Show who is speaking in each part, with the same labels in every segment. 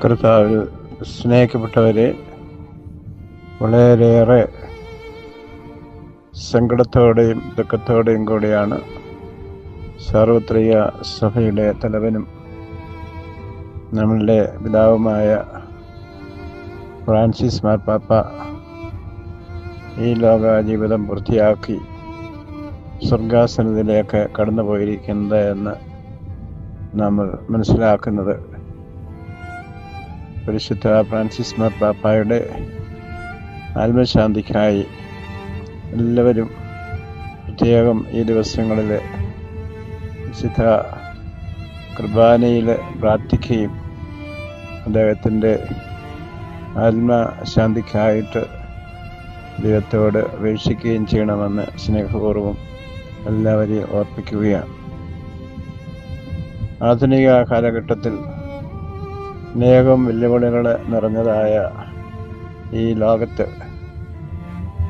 Speaker 1: കർത്താവിൽ സ്നേഹിക്കപ്പെട്ടവരെ വളരെയേറെ സങ്കടത്തോടെയും ദുഃഖത്തോടെയും കൂടിയാണ് സാർവത്രിക സഭയുടെ തലവനും നമ്മളുടെ പിതാവുമായ ഫ്രാൻസിസ് മാർപ്പാപ്പ ഈ ലോക ജീവിതം പൂർത്തിയാക്കി സ്വർഗാസനത്തിലേക്ക് കടന്നു പോയിരിക്കുന്നത് എന്ന് നമ്മൾ മനസ്സിലാക്കുന്നത്. പരിശുദ്ധ ഫ്രാൻസിസ് മാർപ്പാപ്പായുടെ ആത്മശാന്തിക്കായി എല്ലാവരും പ്രത്യേകം ഈ ദിവസങ്ങളിൽ വിശുദ്ധ കുർബാനയിൽ പ്രാർത്ഥിക്കുകയും അദ്ദേഹത്തിന്റെ ആത്മശാന്തിക്കായിട്ട് ദൈവത്തോട് അപേക്ഷിക്കുകയും ചെയ്യണമെന്ന് സ്നേഹപൂർവം എല്ലാവരെയും ഓർപ്പിക്കുകയാണ്. ആധുനിക കാലഘട്ടത്തിൽ അനേകം വെല്ലുവിളികൾ നിറഞ്ഞതായ ഈ ലോകത്ത്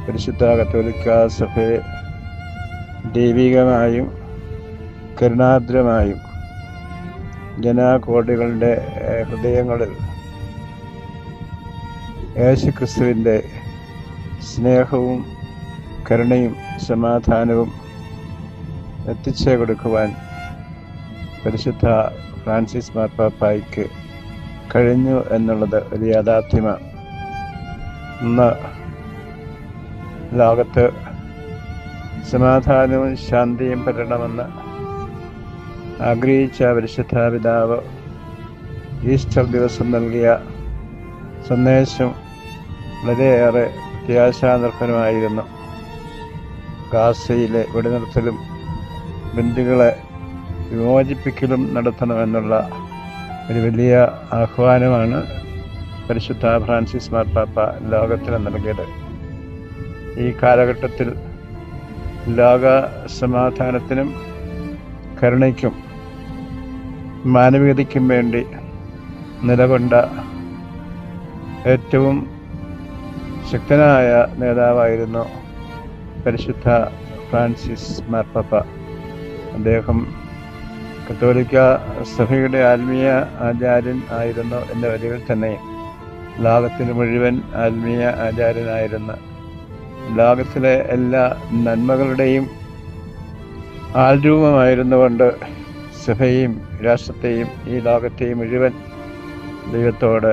Speaker 1: പരിശുദ്ധ കത്തോലിക്ക സഭയെ ദൈവികമായും കരുണാദ്രമായും ജനാകോടികളുടെ ഹൃദയങ്ങളിൽ യേശുക്രിസ്തുവിന്റെ സ്നേഹവും കരുണയും സമാധാനവും എത്തിച്ചു കൊടുക്കുവാൻ പരിശുദ്ധ ഫ്രാൻസിസ് മാർപ്പാപ്പായ്ക്ക് കഴിഞ്ഞു എന്നുള്ളത് ഒരു യാഥാർത്ഥ്യമാണ് ഇന്ന് ലോകത്ത് സമാധാനവും ശാന്തിയും പറ്റണമെന്ന് ആഗ്രഹിച്ച പരിശുദ്ധ പിതാവ് ഈസ്റ്റർ ദിവസം നൽകിയ സന്ദേശം വളരെയേറെ പ്രത്യാശാനിർഭരമായിരുന്നു. ഗാസയിലെ വെടിനിർത്തലും ബന്ധുക്കളെ വിമോചിപ്പിക്കലും നടത്തണമെന്നുള്ള ഒരു വലിയ ആഹ്വാനമാണ് പരിശുദ്ധ ഫ്രാൻസിസ് മാർപ്പാപ്പ ലോകത്തിന് നൽകിയത്. ഈ കാലഘട്ടത്തിൽ ലോക സമാധാനത്തിനും കരുണയ്ക്കും മാനവികതയ്ക്കും വേണ്ടി നിലകൊണ്ട ഏറ്റവും ശക്തനായ നേതാവായിരുന്നു പരിശുദ്ധ ഫ്രാൻസിസ് മാർപ്പാപ്പ. അദ്ദേഹം കത്തോലിക്ക സഭയുടെ ആത്മീയ ആചാര്യൻ ആയിരുന്നു എന്ന വരികൾ തന്നെ. ലോകത്തിന് മുഴുവൻ ആത്മീയ ആചാര്യനായിരുന്ന. ലോകത്തിലെ എല്ലാ നന്മകളുടെയും ആൾരൂപമായിരുന്നുകൊണ്ട് സഭയെയും രാഷ്ട്രത്തെയും ഈ ലോകത്തെയും മുഴുവൻ ദൈവത്തോട്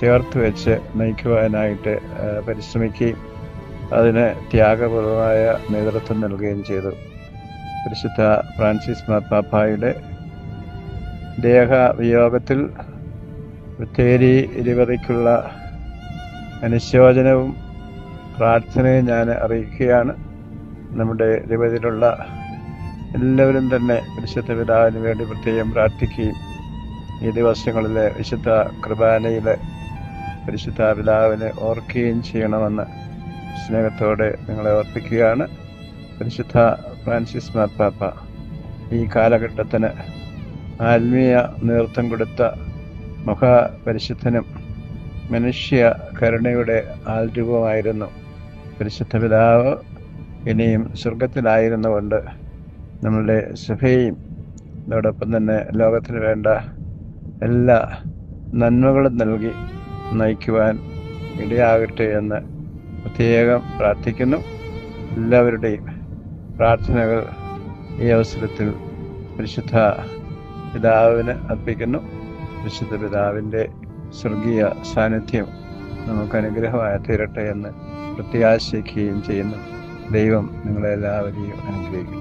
Speaker 1: ചേർത്ത് വെച്ച് നയിക്കുവാനായിട്ട് പരിശ്രമിക്കുകയും അതിന് ത്യാഗപൂർവമായ നേതൃത്വം നൽകുകയും ചെയ്തു. പരിശുദ്ധ ഫ്രാൻസിസ് മാർപ്പാപ്പായുടെ ദേഹവിയോഗത്തിൽ ബത്തേരി ഇരുപതയ്ക്കുള്ള അനുശോചനവും പ്രാർത്ഥനയും ഞാൻ അറിയിക്കുകയാണ്. നമ്മുടെ ഇരുപതിലുള്ള എല്ലാവരും തന്നെ പരിശുദ്ധ പിതാവിന് വേണ്ടി പ്രത്യേകം പ്രാർത്ഥിക്കുകയും ഈ ദിവസങ്ങളിലെ വിശുദ്ധ കുർബാനയിലെ പരിശുദ്ധ പിതാവിനെ ഓർക്കുകയും ചെയ്യണമെന്ന് സ്നേഹത്തോടെ നിങ്ങളെ ഓർപ്പിക്കുകയാണ്. പരിശുദ്ധ ഫ്രാൻസിസ് മാർപ്പാപ്പ ഈ കാലഘട്ടത്തിന് ആത്മീയ നേതൃത്വം കൊടുത്ത മഹാപരിശുദ്ധനും മനുഷ്യ കരുണയുടെ ആൽരൂപമായിരുന്നു പരിശുദ്ധ പിതാവ് ഇനിയും സ്വർഗത്തിലായിരുന്നുകൊണ്ട് നമ്മളുടെ സഭയും അതോടൊപ്പം തന്നെ ലോകത്തിന് വേണ്ട എല്ലാ നന്മകളും നൽകി നയിക്കുവാൻ ഇടയാകട്ടെ എന്ന് പ്രത്യേകം പ്രാർത്ഥിക്കുന്നു. എല്ലാവരുടെയും പ്രാർത്ഥനകൾ ഈ അവസരത്തിൽ പരിശുദ്ധ പിതാവിന് അർപ്പിക്കുന്നു. വിശുദ്ധ പിതാവിന്റെ സ്വർഗീയ സാന്നിധ്യം നമുക്ക് അനുഗ്രഹമായി തീരട്ടെ എന്ന് പ്രത്യാശിക്കുകയും ചെയ്യുന്നു. ദൈവം നിങ്ങളെല്ലാവരെയും അനുഗ്രഹിക്കട്ടെ.